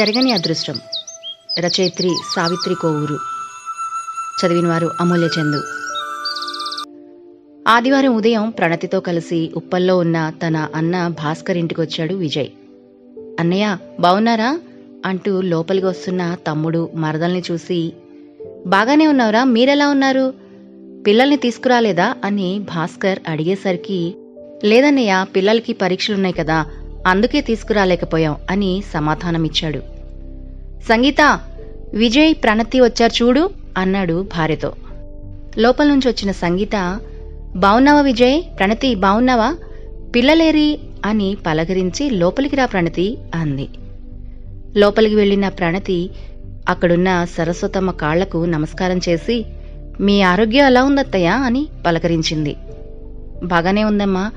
చెరగని అదృష్టం. రచయిత్రి సావిత్రి కోవూరు. చదివినవారు అమూల్య చందు. ఆదివారం ఉదయం ప్రణతితో కలిసి ఉప్పల్లో ఉన్న తన అన్న భాస్కర్ ఇంటికొచ్చాడు విజయ్. అన్నయ్య బావున్నారా? అంటూ లోపలికి వస్తున్న తమ్ముడు మరదల్ని చూసి బాగానే ఉన్నావురా మీరెలా ఉన్నారు? పిల్లల్ని తీసుకురాలేదా? అని భాస్కర్ అడిగేసరికి లేదన్నయ్య పిల్లలకి పరీక్షలున్నాయి కదా అందుకే తీసుకురాలేకపోయాం అని సమాధానమిచ్చాడు. సంగీత విజయ్ ప్రణతి వచ్చారు చూడు అన్నాడు భార్యతో. లోపల నుంచి వచ్చిన సంగీత బావున్నావా విజయ్? ప్రణతి బావున్నావా? పిల్లలేరి అని పలకరించి లోపలికి రా ప్రణతి అంది. లోపలికి వెళ్ళిన ప్రణతి అక్కడున్న సరస్వతమ్మ కాళ్ళకు నమస్కారం చేసి మీ ఆరోగ్యం ఎలా ఉందత్తయ్యా? అని పలకరించింది. బాగానే ఉందమ్మా.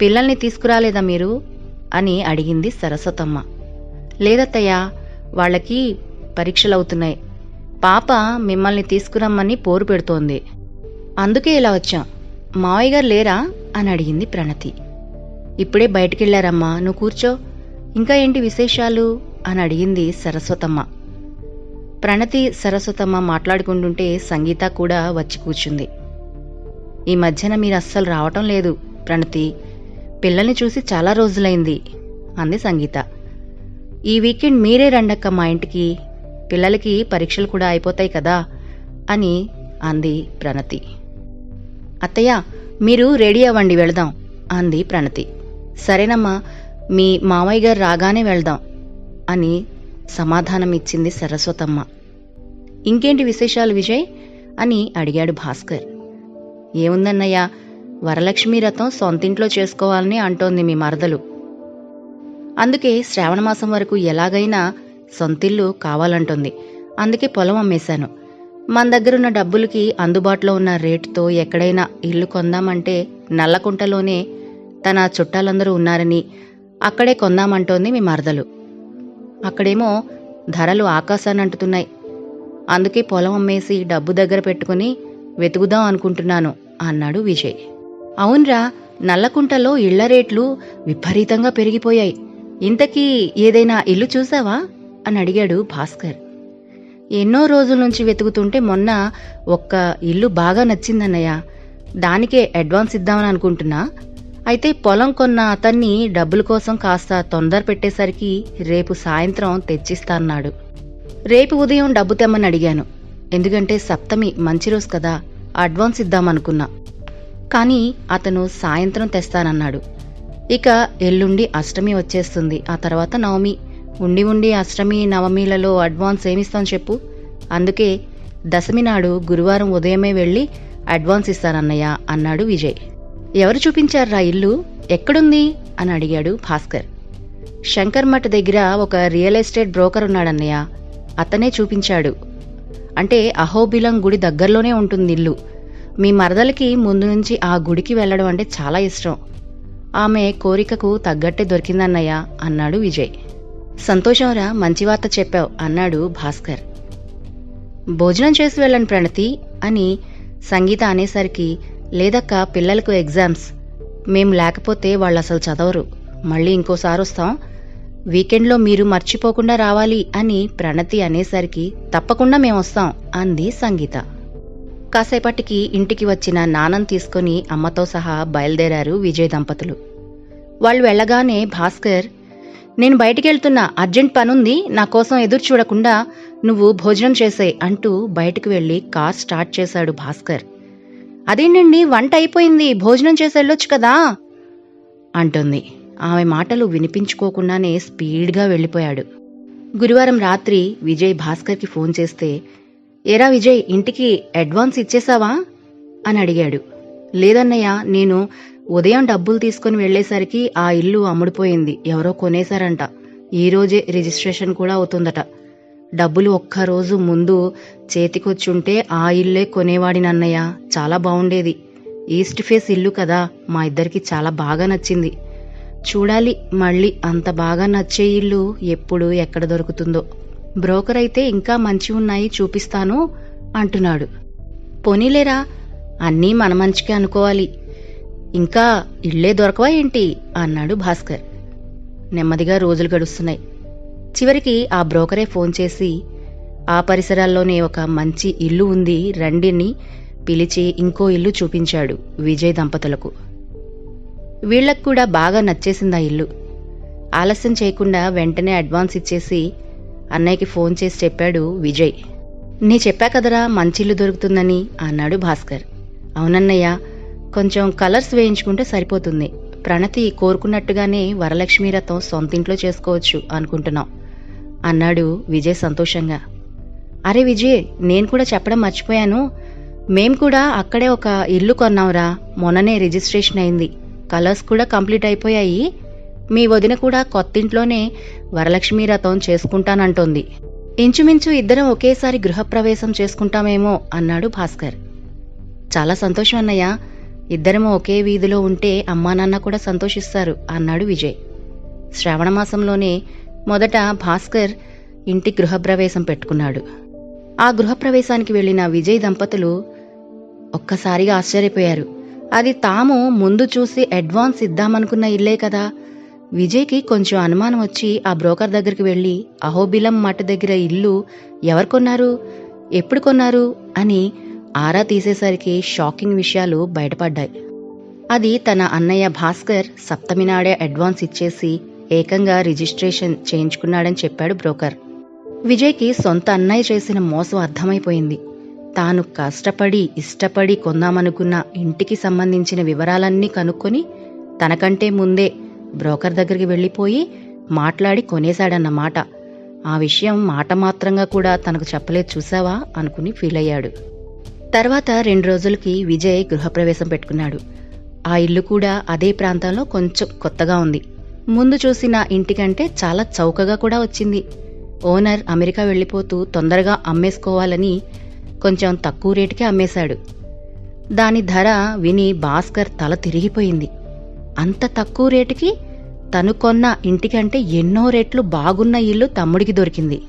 పిల్లల్ని తీసుకురాలేదా మీరు? అని అడిగింది సరస్వతమ్మ. లేదత్తయ్యా వాళ్ళకి పరీక్షలవుతున్నాయి. పాప మిమ్మల్ని తీసుకురమ్మని పోరు పెడుతోంది. అందుకే ఇలా వచ్చాం. మావయ్య గారు లేరా? అని అడిగింది ప్రణతి. ఇప్పుడే బయటికెళ్ళారమ్మా నువ్వు కూర్చో. ఇంకా ఏంటి విశేషాలు? అని అడిగింది సరస్వతమ్మ. ప్రణతి సరస్వతమ్మ మాట్లాడుకుంటుంటే సంగీత కూడా వచ్చి కూర్చుంది. ఈ మధ్యన మీరు అస్సలు రావటం లేదు ప్రణతి. పిల్లల్ని చూసి చాలా రోజులైంది అంది సంగీత. ఈ వీకెండ్ మీరే రండక్క మా ఇంటికి. పిల్లలకి పరీక్షలు కూడా అయిపోతాయి కదా అని అంది ప్రణతి. అత్తయ్య మీరు రెడీ అవ్వండి వెళదాం అంది ప్రణతి. సరేనమ్మా మీ మామయ్య గారు రాగానే వెళ్దాం అని సమాధానం ఇచ్చింది సరస్వతమ్మ. ఇంకేంటి విశేషాలు విజయ్ అని అడిగాడు భాస్కర్. ఏముందన్నయ్యా వరలక్ష్మి రథం సొంతింట్లో చేసుకోవాలని అంటోంది మీ మరదలు. అందుకే శ్రావణమాసం వరకు ఎలాగైనా సొంతిల్లు కావాలంటుంది. అందుకే పొలం అమ్మేశాను. మన దగ్గరున్న డబ్బులకి అందుబాటులో ఉన్న రేటుతో ఎక్కడైనా ఇల్లు కొందామంటే నల్లకుంటలోనే తన చుట్టాలందరూ ఉన్నారని అక్కడే కొందామంటోంది మీ మరదలు. అక్కడేమో ధరలు ఆకాశాన్ని అంటుతున్నాయి. అందుకే పొలం అమ్మేసి డబ్బు దగ్గర పెట్టుకుని వెతుకుదాం అనుకుంటున్నాను అన్నాడు విజయ్. అవునరా నల్లకుంటలో ఇళ్ళ రేట్లు విపరీతంగా పెరిగిపోయాయి. ఇంతకీ ఏదైనా ఇల్లు చూసావా? అని అడిగాడు భాస్కర్. ఎన్నో రోజుల నుంచి వెతుకుతుంటే మొన్న ఒక్క ఇల్లు బాగా నచ్చిందన్నయ్య. దానికే అడ్వాన్స్ ఇద్దామని అనుకుంటున్నా. అయితే పొలం కొన్న అతన్ని డబ్బుల కోసం కాస్త తొందర పెట్టేసరికి రేపు సాయంత్రం తెచ్చిస్తాన్నాడు. రేపు ఉదయం డబ్బు తెమ్మని అడిగాను. ఎందుకంటే సప్తమి మంచి రోజు కదా అడ్వాన్స్ ఇద్దామనుకున్నా. కానీ అతను సాయంత్రం తెస్తానన్నాడు. ఇక ఎల్లుండి అష్టమి వచ్చేస్తుంది. ఆ తర్వాత నవమి. ఉండి ఉండి అష్టమి నవమిలలో అడ్వాన్స్ ఏమిస్తాను చెప్పు. అందుకే దశమి నాడు గురువారం ఉదయమే వెళ్ళి అడ్వాన్స్ ఇస్తానన్నయ్య అన్నాడు విజయ్. ఎవరు చూపించారా ఇల్లు? ఎక్కడుంది? అని అడిగాడు భాస్కర్. శంకర్ మఠ్ దగ్గర ఒక రియల్ ఎస్టేట్ బ్రోకర్ ఉన్నాడన్నయ్య. అతనే చూపించాడు. అంటే అహోబిలం గుడి దగ్గరలోనే ఉంటుంది ఇల్లు మీ మరదలకి ముందు నుంచి ఆ గుడికి వెళ్ళడం అంటే చాలా ఇష్టం. ఆమె కోరికకు తగ్గట్టే దొరికిందన్నయ్య అన్నాడు విజయ్. సంతోషంరా మంచి వార్త చెప్పావు అన్నాడు భాస్కర్. భోజనం చేసి వెళ్ళండి ప్రణతి అని సంగీత అనేసరికి లేదక్క పిల్లలకు ఎగ్జామ్స్. మేం లేకపోతే వాళ్ళు అసలు చదవరు. మళ్ళీ ఇంకోసారి వస్తాం. వీకెండ్లో మీరు మర్చిపోకుండా రావాలి అని ప్రణతి అనేసరికి తప్పకుండా మేము వస్తాం అంది సంగీత. కాసేపటికి ఇంటికి వచ్చిన నానం తీసుకుని అమ్మతో సహా బయలుదేరారు విజయ్ దంపతులు. వాళ్ళు వెళ్ళగానే భాస్కర్ నేను బయటికెళ్తున్నా అర్జెంట్ పనుంది నా కోసం ఎదురు చూడకుండా నువ్వు భోజనం చేసే అంటూ బయటకు వెళ్ళి కార్ స్టార్ట్ చేశాడు భాస్కర్. అదేంటండి వంట అయిపోయింది భోజనం చేసి వెళ్ళొచ్చు కదా? అంటుంది. ఆమె మాటలు వినిపించుకోకుండానే స్పీడ్గా వెళ్ళిపోయాడు. గురువారం రాత్రి విజయ్ భాస్కర్కి ఫోన్ చేస్తే ఏరా విజయ్ ఇంటికి అడ్వాన్స్ ఇచ్చేసావా? అని అడిగాడు. లేదన్నయ్య నేను ఉదయం డబ్బులు తీసుకుని వెళ్ళేసరికి ఆ ఇల్లు అమ్ముడుపోయింది. ఎవరో కొనేశారంట. ఈరోజే రిజిస్ట్రేషన్ కూడా అవుతుందట. డబ్బులు ఒక్కరోజు ముందు చేతికొచ్చుంటే ఆ ఇల్లే కొనేవాడినన్నయ్య. చాలా బాగుండేది ఈస్ట్ ఫేస్ ఇల్లు కదా మా ఇద్దరికి చాలా బాగా నచ్చింది. చూడాలి మళ్ళీ అంత బాగా నచ్చే ఇల్లు ఎప్పుడు ఎక్కడ దొరుకుతుందో. బ్రోకర్ అయితే ఇంకా మంచి ఉన్నాయి చూపిస్తాను అంటున్నాడు. పోనీలేరా అన్నీ మన మంచికే అనుకోవాలి. ఇంకా ఇళ్ళే దొరకవా ఏంటి? అన్నాడు భాస్కర్. నెమ్మదిగా రోజులు గడుస్తున్నాయి. చివరికి ఆ బ్రోకరే ఫోన్ చేసి ఆ పరిసరాల్లోనే ఒక మంచి ఇల్లు ఉంది రండిని పిలిచి ఇంకో ఇల్లు చూపించాడు విజయ్ దంపతులకు. వీళ్ళకు కూడా బాగా నచ్చేసింది ఆ ఇల్లు. ఆలస్యం చేయకుండా వెంటనే అడ్వాన్స్ ఇచ్చేసి అన్నయ్యకి ఫోన్ చేసి చెప్పాడు విజయ్. నీ చెప్పా కదరా మంచి ఇల్లు దొరుకుతుందని అన్నాడు భాస్కర్. అవునన్నయ్య కొంచెం కలర్స్ వేయించుకుంటే సరిపోతుంది. ప్రణతి కోరుకున్నట్టుగానే వరలక్ష్మి రథం సొంతింట్లో చేసుకోవచ్చు అనుకుంటున్నాం అన్నాడు విజయ్ సంతోషంగా. అరే విజయ్ నేను కూడా చెప్పడం మర్చిపోయాను. మేం కూడా అక్కడే ఒక ఇల్లు కొన్నాంరా. మొన్ననే రిజిస్ట్రేషన్ అయింది. కలర్స్ కూడా కంప్లీట్ అయిపోయాయి. మీ వదిన కూడా కొత్తింట్లోనే వరలక్ష్మి రథం చేసుకుంటానంటోంది. ఇంచుమించు ఇద్దరం ఒకేసారి గృహప్రవేశం చేసుకుంటామేమో అన్నాడు భాస్కర్. చాలా సంతోషం అన్నయ్య. ఇద్దరము ఒకే వీధిలో ఉంటే అమ్మా నాన్న కూడా సంతోషిస్తారు అన్నాడు విజయ్. శ్రావణమాసంలోనే మొదట భాస్కర్ ఇంటి గృహప్రవేశం పెట్టుకున్నాడు. ఆ గృహప్రవేశానికి వెళ్ళిన విజయ్ దంపతులు ఒక్కసారిగా ఆశ్చర్యపోయారు. అది తాము ముందు చూసి అడ్వాన్స్ ఇద్దామనుకున్న ఇల్లే కదా. విజయ్కి కొంచెం అనుమానం వచ్చి ఆ బ్రోకర్ దగ్గరికి వెళ్ళి అహోబిలం మఠ దగ్గర ఇల్లు ఎవరు కొన్నారు? ఎప్పుడు కొన్నారు? అని ఆరా తీసేసరికి షాకింగ్ విషయాలు బయటపడ్డాయి. అది తన అన్నయ్య భాస్కర్ సప్తమినాడే అడ్వాన్స్ ఇచ్చేసి ఏకంగా రిజిస్ట్రేషన్ చేయించుకున్నాడని చెప్పాడు బ్రోకర్. విజయ్కి సొంత అన్నయ్య చేసిన మోసం అర్థమైపోయింది. తాను కష్టపడి ఇష్టపడి కొందామనుకున్న ఇంటికి సంబంధించిన వివరాలన్నీ కనుక్కొని తనకంటే ముందే బ్రోకర్ దగ్గరికి వెళ్ళిపోయి మాట్లాడి కొనేశాడన్నమాట. ఆ విషయం మాట మాత్రంగా కూడా తనకు చెప్పలేదు చూసావా? అనుకుని ఫీల్ అయ్యాడు. తర్వాత రెండు రోజులకి విజయ్ గృహప్రవేశం పెట్టుకున్నాడు. ఆ ఇల్లు కూడా అదే ప్రాంతంలో కొంచెం కొత్తగా ఉంది. ముందు చూసిన ఇంటికంటే చాలా చౌకగా కూడా వచ్చింది. ఓనర్ అమెరికా వెళ్ళిపోతూ తొందరగా అమ్మేసుకోవాలని కొంచెం తక్కువ రేటుకే అమ్మేశాడు. దాని ధర విని భాస్కర్ తల తిరిగిపోయింది. అంత తక్కువ రేటుకి తను కొన్న ఇంటికంటే ఎన్నో రెట్లు బాగున్న ఇల్లు తమ్ముడికి దొరికింది.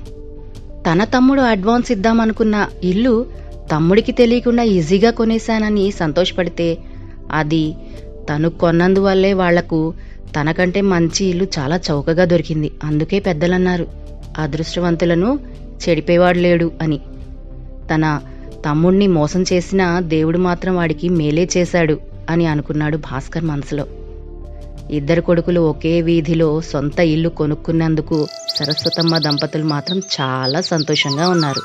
తన తమ్ముడు అడ్వాన్స్ ఇద్దామనుకున్న ఇల్లు తమ్ముడికి తెలియకుండా ఈజీగా కొనేశానని సంతోషపడితే అది తను కొన్నందువల్లే వాళ్ళకు తనకంటే మంచి ఇల్లు చాలా చౌకగా దొరికింది. అందుకే పెద్దలన్నారు. అదృష్టవంతులను చెడిపేవాడు లేడు అని. తన తమ్ముణ్ణి మోసం చేసినా దేవుడు మాత్రం వాడికి మేలే చేశాడు అని అనుకున్నాడు భాస్కర్ మనసులో. ఇద్దరు కొడుకులు ఒకే వీధిలో సొంత ఇల్లు కొనుక్కున్నందుకు సరస్వతమ్మ దంపతులు మాత్రం చాలా సంతోషంగా ఉన్నారు.